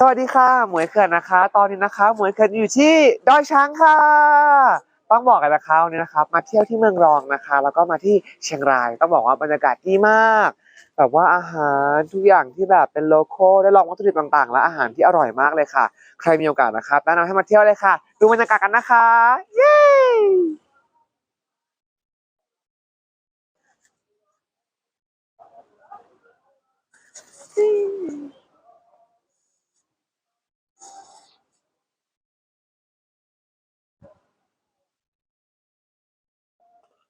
สวัสดีค่ะ หมวยเขื่อนนะคะ ตอนนี้นะคะ หมวยเขื่อนอยู่ที่ดอยช้างค่ะ ต้องบอกกันนะคะวันนี้นะครับ มาเที่ยวที่เมืองรองนะคะ แล้วก็มาที่เชียงราย ต้องบอกว่าบรรยากาศดีมาก แบบว่าอาหารทุกอย่างที่แบบเป็นโลโก้ได้ลองวัตถุดิบต่างๆ และอาหารที่อร่อยมากเลยค่ะ ใครมีโอกาสนะครับแนะนำให้มาเที่ยวเลยค่ะ ดูบรรยากาศกันนะคะ เย้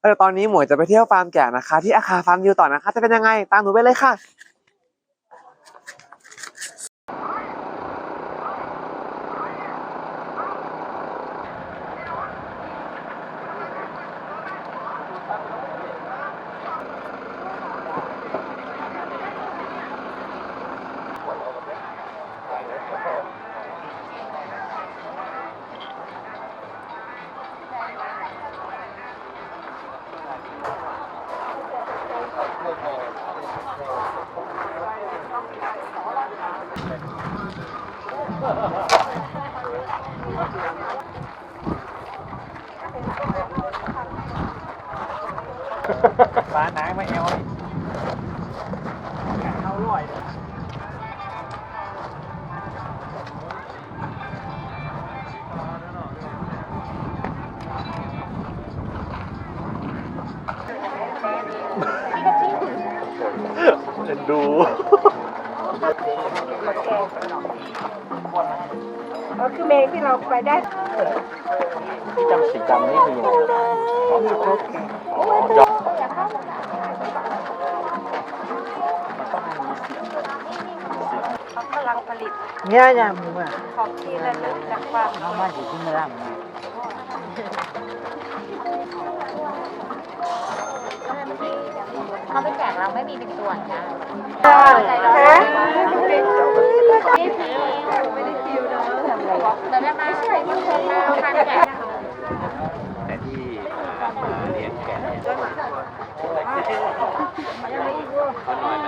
เออตอนนี้หมวยจะไปเที่ยวฟาร์มแกะนะคะ ที่อาคาฟาร์มยูต่อนะคะ จะเป็นยังไงตามหนูไปเลยค่ะ ฟ้าน้ำมาเอวเอาร่อยเอ็นดู ก็คือเมย์ที่เราไปได้ ที่จำสีดำนี่คือยังไงอ๋อย ลังผลิตเนี่ยอย่างหมูอะของที่ระลึกจากความน้องมาอยู่ที่ไม่ร่ำนะเขาไปแจกเราไม่มีเป็นส่วนนะใจร้อนแต่ได้มาช่วยที่คนมาทานแจกแต่ที่การมาเลี้ยงแกะเนี่ยเขาน้อยน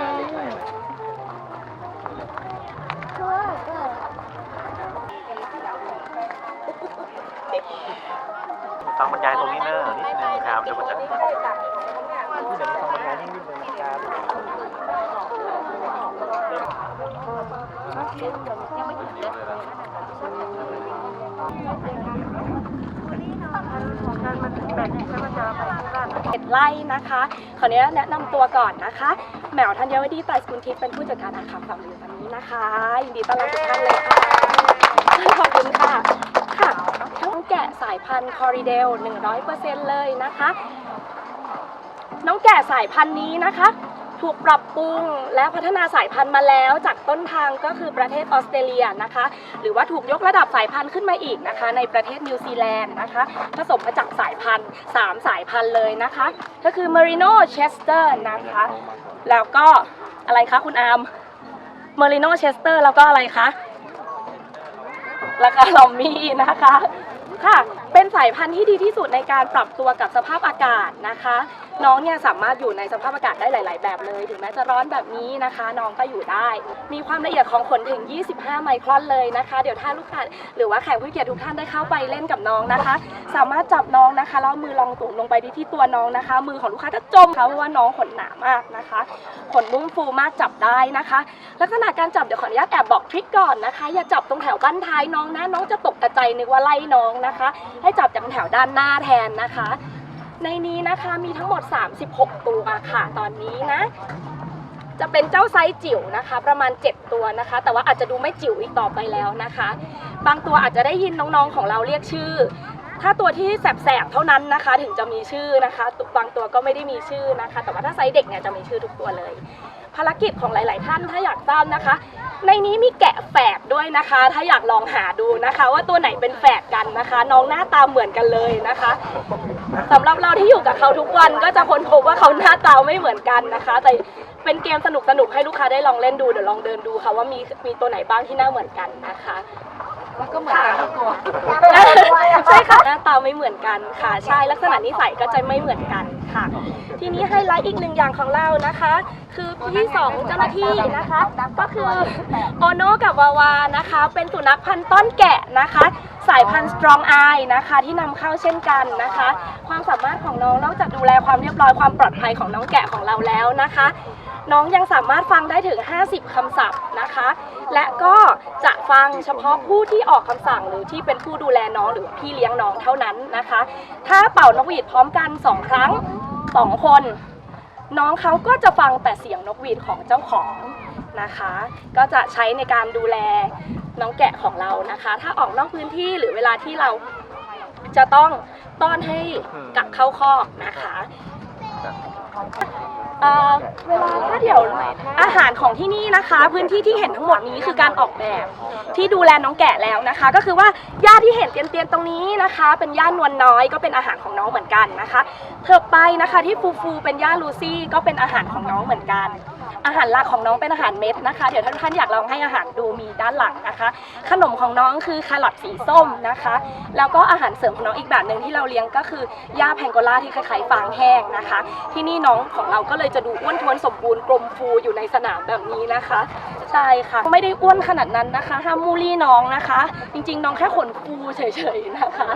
ะเฟังบรรยายตรงนี้เนอะนิดนึงครับเดี๋ยวมันจะที่เดี๋ยวฟังบรรยายนิดนึงครับเอ็ดไล่นะคะ ขออนุญาตแนะนำตัวก่อนนะคะ แหมวธัญวดีไตรสกุลทิพย์เป็นผู้จัดการอาคารฝั่งอยู่ตอนนี้นะคะ ยินดีต้อนรับทุกท่านเลยค่ะ ขอบคุณค่ะ แกะสายพันธุ์คอริเดล 100%เลยนะคะ น้องแกะสายพันธุ์นี้นะคะ ถูกปรับปรุงและพัฒนาสายพันธุ์มาแล้วจากต้นทางก็คือประเทศออสเตรเลียนะคะ หรือว่าถูกยกระดับสายพันธุ์ขึ้นมาอีกนะคะ ในประเทศนิวซีแลนด์นะคะ ผสมมาจากสายพันธุ์ 3 สายพันธุ์เลยนะคะ ก็คือ Merino Chester นะคะ แล้วก็อะไรคะคุณอาร์ม Merino Chester แล้วก็อะไรคะแล้วก็ลอมมี่นะคะ 看。ายพันธุ์ที่ดีที่สุดในการปรับตัวกับสภาพอากาศนะคะ น้องเนี่ยสามารถอยู่ในสภาพอากาศได้หลาย ๆ แบบเลย ถึงแม้จะร้อนแบบนี้นะคะ น้องก็อยู่ได้ มีความละเอียดของขนถึง 25 ไมครอนเลยนะคะ เดี๋ยวถ้าลูกค้าหรือว่าแขกผู้เกียรติทุกท่านได้เข้าไปเล่นกับน้องนะคะ สามารถจับน้องนะคะแล้วมือลองตุ่มลงไปที่ที่ตัวน้องนะคะ มือของลูกค้าจะจมค่ะเพราะว่าน้องขนหนามากนะคะ ขนนุ่มฟูมากจับได้นะคะ ลักษณะการจับเดี๋ยวขออนุญาตแอบบอกทริคก่อนนะคะ อย่าจับตรงแถวบั้นท้ายน้องนะน้องจะตกกระใจนึกว่าไล่น้องนะคะ ให้จับจากแถวด้านหน้าแทนนะคะ ในนี้นะคะมีทั้งหมด 36 ตัวค่ะตอนนี้นะ จะเป็นเจ้าไซส์จิ๋วนะคะ ประมาณ 7 ตัวนะคะ แต่ว่าอาจจะดูไม่จิ๋วอีกต่อไปแล้วนะคะ บางตัวอาจจะได้ยินน้องๆของเราเรียกชื่อ ถ้าตัวที่แสบๆเท่านั้นนะคะ ถึงจะมีชื่อนะคะ บางตัวก็ไม่ได้มีชื่อนะคะ แต่ว่าถ้าไซส์เด็กเนี่ยจะมีชื่อทุกตัวเลย ภารกิจของหลาย ๆ ท่านถ้าอยากทราบนะคะ ในนี้มีแกะแฝดด้วยนะคะ ถ้าอยากลองหาดูนะคะ ว่าตัวไหนเป็นแฝดกันนะคะ น้องหน้าตาเหมือนกันเลยนะคะสำหรับเราที่อยู่กับเขาทุกวันก็จะค้นพบว่าเขาหน้าตาไม่เหมือนกันนะคะ แต่เป็นเกมสนุกสนุกๆให้ลูกค้าได้ลองเล่นดูเดี๋ยวลองเดินดูค่ะว่ามีมีตัวไหนบ้างที่หน้าเหมือนกันนะคะ ก็เหมือนกันทุกตัวใช่ค่ะหน้าตาไม่เหมือนกันค่ะใช่ลักษณะนิสัยก็จะไม่เหมือนกันค่ะ ทีนี้ไฮไลท์อีกหนึ่งอย่างของเรานะคะ คือพี่สองเจ้าหน้าที่นะคะ ก็คือโอโนกับวาวานะคะ เป็นสุนัขพันธุ์ต้นแกะนะคะ สายพันธุ์ strong eye นะคะที่นำเข้าเช่นกันนะคะ ความสามารถของน้องนอกจากดูแลความเรียบร้อยความปลอดภัยของน้องแกะของเราแล้วนะคะ น้องยังสามารถฟังได้ถึง 50 คำศัพท์นะคะ และก็จะฟังเฉพาะผู้ที่ออกคำสั่งหรือที่เป็นผู้ดูแลน้องหรือพี่เลี้ยงน้องเท่านั้นนะคะ ถ้าเป่านกหวีดพร้อมกัน 2 ครั้ง 2 คน น้องเขาก็จะฟังแต่เสียงนกหวีดของเจ้าของนะคะ ก็จะใช้ในการดูแลน้องแกะของเรานะคะ ถ้าออกนอกพื้นที่หรือเวลาที่เราจะต้องต้อนให้กลับเข้าคอกนะคะ เอ่อเวลาถ้าเดี๋ยวอาหารของที่นี่นะคะ พื้นที่ที่เห็นทั้งหมดนี้คือการออกแบบที่ดูแลน้องแกะแล้วนะคะ ก็คือว่าหญ้าที่เห็นเตียนๆตรงนี้นะคะ เป็นหญ้านวลน้อยก็เป็นอาหารของน้องเหมือนกันนะคะเถิบไปนะคะที่ฟูฟูเป็นหญ้าลูซี่ก็เป็นอาหารของน้องเหมือนกัน อาหารหลักของน้องเป็นอาหารเม็ดนะคะเดี๋ยวท่านท่านอยากลองให้อาหารดูมีด้านหลังนะคะ ขนมของน้องคือแครอทสีส้มนะคะ แล้วก็อาหารเสริมของน้องอีกแบบหนึ่งที่เราเลี้ยงก็คือหญ้าแพงโกลาที่คล้ายๆฟางแห้งนะคะ ที่นี่น้องของเราก็เลยจะดูอ้วนท้วนสมบูรณ์กลมฟูอยู่ในสนามแบบนี้นะคะใช่ค่ะไม่ได้อ้วนขนาดนั้นนะคะห้ามมูลี่น้องนะคะ จริงๆ น้องแค่ขนฟูเฉยๆนะคะ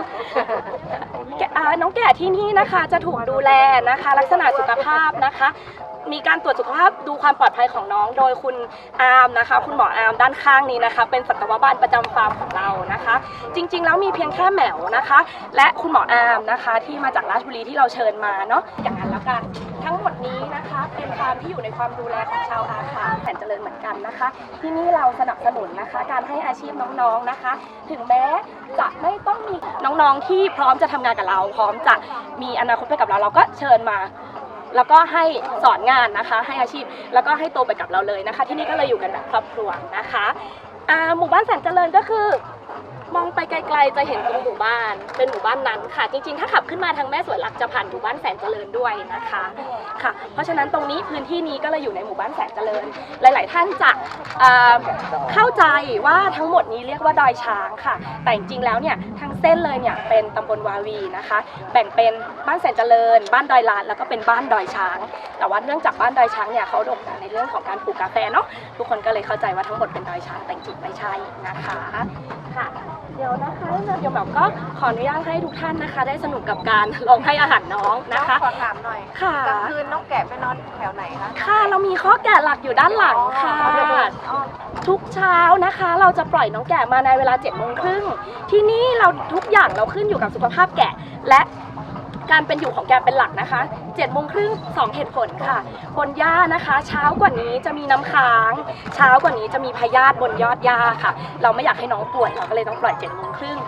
แกะอ่าน้องแกะที่นี่นะคะจะถูกดูแลนะคะ ลักษณะสุขภาพนะคะ มีการตรวจสุขภาพดูความปลอดภัยของน้องโดยคุณอาร์มนะคะ คุณหมออาร์มด้านข้างนี้นะคะ เป็นสัตวบาลประจำฟาร์มของเรานะคะ จริง ๆ แล้วมีเพียงแค่แหมวนะคะ และคุณหมออาร์มนะคะ ที่มาจากราชบุรีที่เราเชิญมาเนาะอย่างนั้นแล้วกัน ทั้งหมดนี้นะคะเป็นฟาร์มที่อยู่ในความดูแลของชาวอาคาแสนเจริญเหมือนกันนะคะ ที่นี่เราสนับสนุนนะคะ การให้อาชีพน้องๆนะคะ ถึงแม้จะไม่ต้องมีน้องๆที่พร้อมจะทำงานกับเรา พร้อมจะมีอนาคตไปกับเราเราก็เชิญมา แล้วก็ให้สอนงานนะคะ ให้อาชีพ แล้วก็ให้โตไปกับเราเลยนะคะ ที่นี่ก็เลยอยู่กันแบบครอบครัวนะคะอ่าหมู่บ้านแสนเจริญก็คือ มองไปไกลๆจะเห็นตรงหมู่บ้าน เป็นหมู่บ้านนั้นค่ะ จริงๆ ถ้าขับขึ้นมาทางแม่สวยหลักจะผ่านหมู่บ้านแสนเจริญด้วยนะคะค่ะ เพราะฉะนั้นตรงนี้พื้นที่นี้ก็เลยอยู่ในหมู่บ้านแสนเจริญ หลาย ๆ ท่านจะเอ่อเข้าใจว่าทั้งหมดนี้เรียกว่าดอยช้างค่ะ แต่จริงๆ แล้วเนี่ยทั้งเส้นเลยเนี่ยเป็นตำบลวาวีนะคะ แบ่งเป็นบ้านแสนเจริญ บ้านดอยลานแล้วก็เป็นบ้านดอยช้าง แต่ว่าเนื่องจากบ้านดอยช้างเนี่ยเขาโด่งดังในเรื่องของการปลูกกาแฟเนาะทุกคนก็เลยเข้าใจว่าทั้งหมดเป็นดอยช้างแต่จริงๆไม่ใช่นะคะค่ะ เดี๋ยวนะคะเดี๋ยวแบบก็ขออนุญาตให้ทุกท่านนะคะ ได้สนุกกับการลองให้อาหารน้องนะคะ ขอถามหน่อยค่ะกลางคืนน้องแกะไปนอนแถวไหนคะ ค่ะเรามีข้อแกะหลักอยู่ด้านหลังค่ะอ๋อทุกเช้านะคะ เราจะปล่อยน้องแกะมาในเวลา7จ็ดโมงครึ่งที่นี่เราทุกอย่างเราขึ้นอยู่กับสุขภาพแกะและ การเป็นอยู่ของแกเป็นหลักนะคะ7จ็ดโมงครึ่งสองเหตุผลค่ะ บนหญ้านะคะ เช้ากว่านี้จะมีน้ำค้าง เช้ากว่านี้จะมีพยาธิบนยอดหญ้าค่ะ เราไม่อยากให้น้องป่วยเราก็เลยต้องปล่อย7จ็ดโมงครึ่ง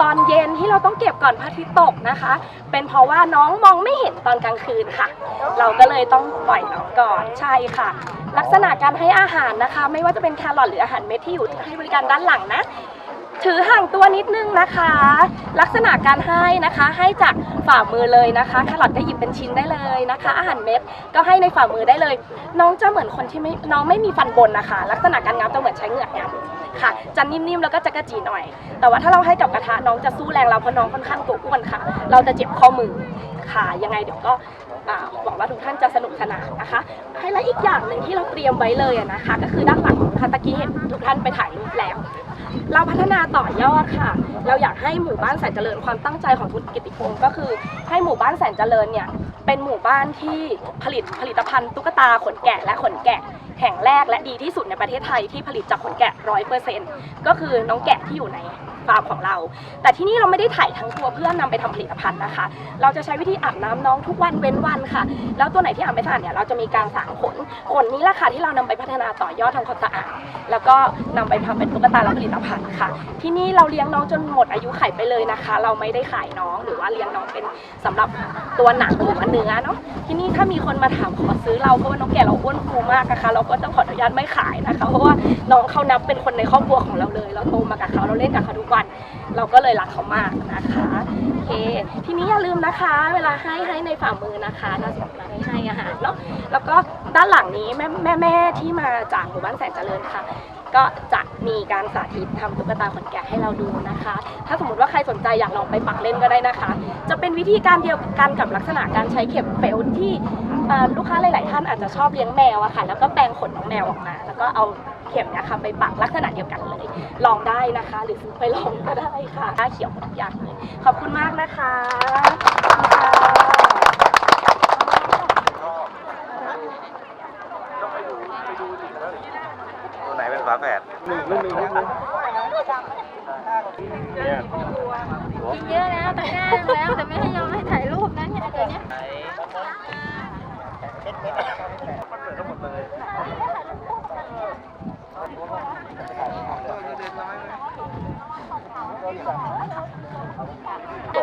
ตอนเย็นที่เราต้องเก็บก่อนพระอาทิตย์ตกนะคะ เป็นเพราะว่าน้องมองไม่เห็นตอนกลางคืนค่ะ เราก็เลยต้องปล่อยน้องก่อนใช่ค่ะ ลักษณะการให้อาหารนะคะ ไม่ว่าจะเป็นแครอทหรืออาหารเม็ดที่อยู่ให้บริการด้านหลังนะ ถือห่างตัวนิดนึงนะคะ ลักษณะการให้นะคะ ให้จากฝ่ามือเลยนะคะแครอทก็หยิบเป็นชิ้นได้เลยนะคะ อาหารเม็ดก็ให้ในฝ่ามือได้เลย น้องจะเหมือนคนที่ไม่น้องไม่มีฟันบนนะคะ ลักษณะการงับจะเหมือนใช้เหงือกงับค่ะจะนิ่มๆแล้วก็จะกระจีหน่อย แต่ว่าถ้าเราให้กับกระทะน้องจะสู้แรงเราเพราะน้องค่อนข้างตัวอ้วนค่ะ เราจะเจ็บข้อมือค่ะยังไงเดี๋ยวก็ หวังว่าทุกท่านจะสนุกสนานนะคะให้และอีกอย่างหนึ่งที่เราเตรียมไว้เลยนะคะ ก็คือด้านหลังของคาตะกี้เห็นทุกท่านไปถ่ายรูปแล้ว เราพัฒนาต่อยอดค่ะ เราอยากให้หมู่บ้านแสนเจริญความตั้งใจของคุณกิติพงศ์ก็คือ ให้หมู่บ้านแสนเจริญเนี่ยเป็นหมู่บ้านที่ผลิตผลิตภัณฑ์ตุ๊กตาขนแกะและขนแกะแห่งแรกและดีที่สุดในประเทศไทยที่ผลิตจากขนแกะร้อยเปอร์เซ็นต์ก็คือน้องแกะที่อยู่ใน ฟาร์มของเรา แต่ที่นี่เราไม่ได้ถ่ายทั้งตัวเพื่อนำไปทำผลิตภัณฑ์นะคะ เราจะใช้วิธีอาบน้ำน้องทุกวันเว้นวันค่ะ แล้วตัวไหนที่อาบไม่สะอาดเนี่ยเราจะมีการสางขนขนนี้แหละค่ะที่เรานำไปพัฒนาต่อยอดทำความสะอาดแล้วก็นำไปทำเป็นตุ๊กตาและผลิตภัณฑ์ค่ะ ที่นี่เราเลี้ยงน้องจนหมดอายุไขไปเลยนะคะ เราไม่ได้ขายน้องหรือว่าเลี้ยงน้องเป็นสำหรับตัวหนังหรือว่าเนื้อเนาะที่นี่ถ้ามีคนมาถามขอซื้อเราเพราะว่าน้องแก่เราอ้วนฟูมากนะคะ เราก็ต้องขออนุญาตไม่ขายนะคะ เพราะว่าน้องเขานับเป็นคนในครอบครัวของเราเลย เราโตมากับเขาเราเล่นกับเขาทุกวันวัน เราก็เลยรักเขามากนะคะโอเคทีนี้อย่าลืมนะคะ เวลาให้ให้ในฝ่ามือนะคะเราสำหรับให้อาหารเนาะแล้วก็ด้านหลังนี้แม่แม่แม่ที่มาจากหมู่บ้านแสนเจริญค่ะ ก็จะมีการสาธิตทำตุ๊กตาขนแกะให้เราดูนะคะ ถ้าสมมติว่าใครสนใจอยากลองไปปักเล่นก็ได้นะคะ จะเป็นวิธีการเดียวกันกับลักษณะการใช้เข็มเฟลที่ลูกค้าหลาย ๆ ท่านอาจจะชอบเลี้ยงแมวอะค่ะ แล้วก็แปลงขนน้องแมวออกมา แล้วก็เอาเข็มเนะคะไปปักลักษณะเดียวกันเลย ลองได้นะคะ หรือซื้อไปลองก็ได้ค่ะหน้าเขียวหมดทุกอย่างเลยขอบคุณมากนะคะขอบคุณค่ะตัวไหนเป็นฝาแฝดหนึ่งหนึ่งหนึ่งหนึ่งกินเยอะแล้วแต่หน้าแล้วแต่ไม่ให้ยอมให้ถ่ายรูปนะเนี่ยตัวเนี้ย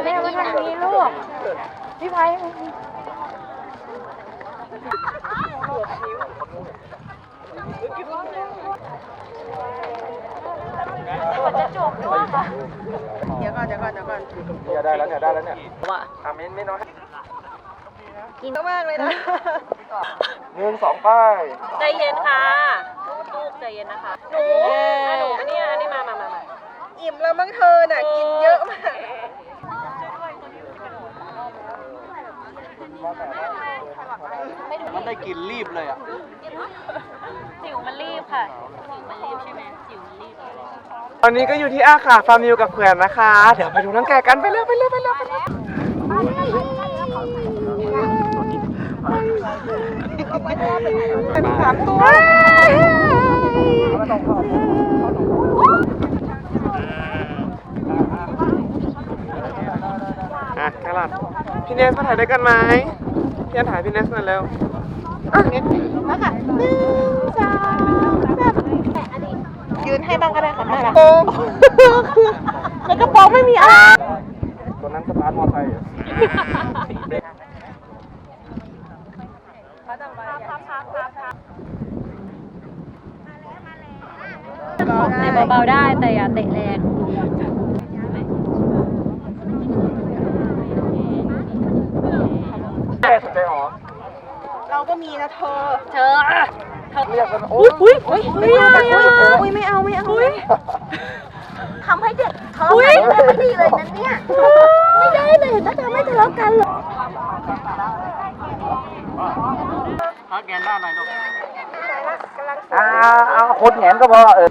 แม่มาทางนี้ลูก พี่ไพ มันจะจบหรือว่าคะเดี๋ยวก่อนเดี๋ยวก่อนเดี๋ยวก่อนเนี่ยได้แล้วเนี่ยได้แล้วเนี่ยว่าทำเม้นไม่น้อยกินมากเลยนะหนึ่งสองป้ายใจเย็นค่ะลูกใจเย็นนะคะหนูหนูเนี่ยนี่มามามามาอิ่มแล้วมั้งเธอน่ะกินเยอะมาก มันได้กลินรีบเลยอะสิวมันรีบค่ะสิวมันรีบใช่ไหมสิวมันรีบ ตอนนี้ก็อยู่ที่อาขาฟาร์มิวกับเพื่อนนะคะ เดี๋ยวไปดูน้องแกะกันไปเร็วไปเร็วไปเร็วไปเร็วเป็นสามตัวอะแครอท พี่เนสมาถ่ายด้วยกันไหมพี่อันถ่ายพี่เนสหน่อยเร็วอะนิดยืนให้บ้างก็ได้ค่ะแม่ละโอ้ในกระเป๋าไม่มีอะไรตัวนั้นสตาร์ทมอไซค์อะเตะเบาๆได้แต่อย่าเตะแรง แม่ สนใจหอมเราก็มีนะเธอ เธอเธอ เรียกกันโอ้อุ้ยอุ้ยอุ้ยไม่เอาไม่เอาอุ้ยไม่เอาไม่เอาทำให้เด็กท้องไม่ดีเลยนะเนี่ย ไม่ได้เลยเห็นไหมเธอไม่ทะเลาะกันหรอกพักแกนหน้าหน่อยลูกอ่าเอาคนแหนก็พอเออ